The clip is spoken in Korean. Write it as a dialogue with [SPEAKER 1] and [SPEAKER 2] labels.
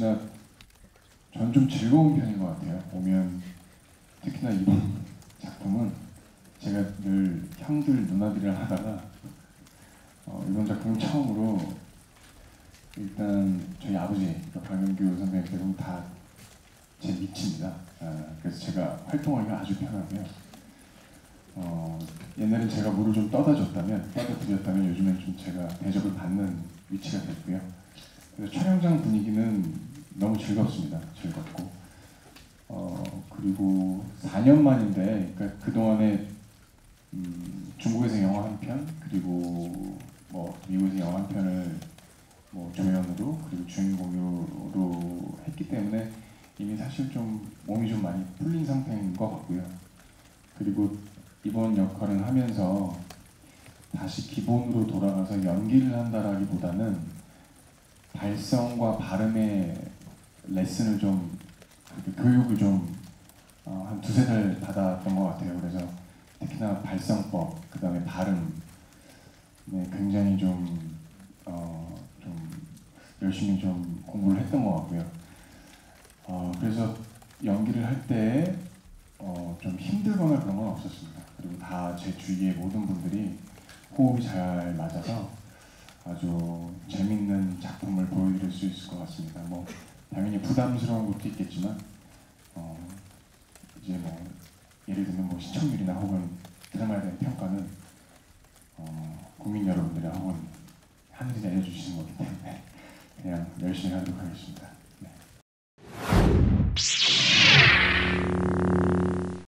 [SPEAKER 1] 혹시나 저는 좀 즐거운 편인 것 같아요. 보면 특히나 이번 작품은 제가 늘 형들 누나들을 하다가 어, 이번 작품 처음으로 일단 저희 아버지 그러니까 박명규 선배님께서 다제 밑입니다. 아, 그래서 제가 활동하기가 아주 편하고요. 어, 옛날엔 제가 물을 좀 떠다 줬다면 떠다 드렸다면 요즘엔 좀 제가 대접을 받는 위치가 됐고요. 그래서 촬영장 분위기는 너무 즐겁습니다. 즐겁고 어, 그리고 4년 만인데 그러니까 그 동안에 음, 중국에서 영화 한 편 그리고 뭐 미국에서 영화 한 편을 뭐 조연으로 그리고 주인공으로 했기 때문에 이미 사실 좀 몸이 좀 많이 풀린 상태인 것 같고요. 그리고 이번 역할은 하면서 다시 기본으로 돌아가서 연기를 한다라기보다는 발성과 발음의 레슨을 좀 교육을 좀 어, 한 두세 달 받았던 것 같아요. 그래서 특히나 발성법, 그 다음에 발음, 네, 굉장히 좀, 어, 좀 열심히 좀 공부를 했던 것 같고요. 어, 그래서 연기를 할때 어, 좀 힘들거나 그런 건 없었습니다. 그리고 다 제 주위의 모든 분들이 호흡이 잘 맞아서 아주 재밌는 작품을 보여드릴 수 있을 것 같습니다. 뭐 당연히 부담스러운 것도 있겠지만 어, 이제 뭐 예를 들면 뭐 시청률이나 혹은 드라마에 대한 평가는 어, 국민 여러분들이 혹은 하늘이 내려주시는 거기 때문에 그냥 열심히 하도록 하겠습니다.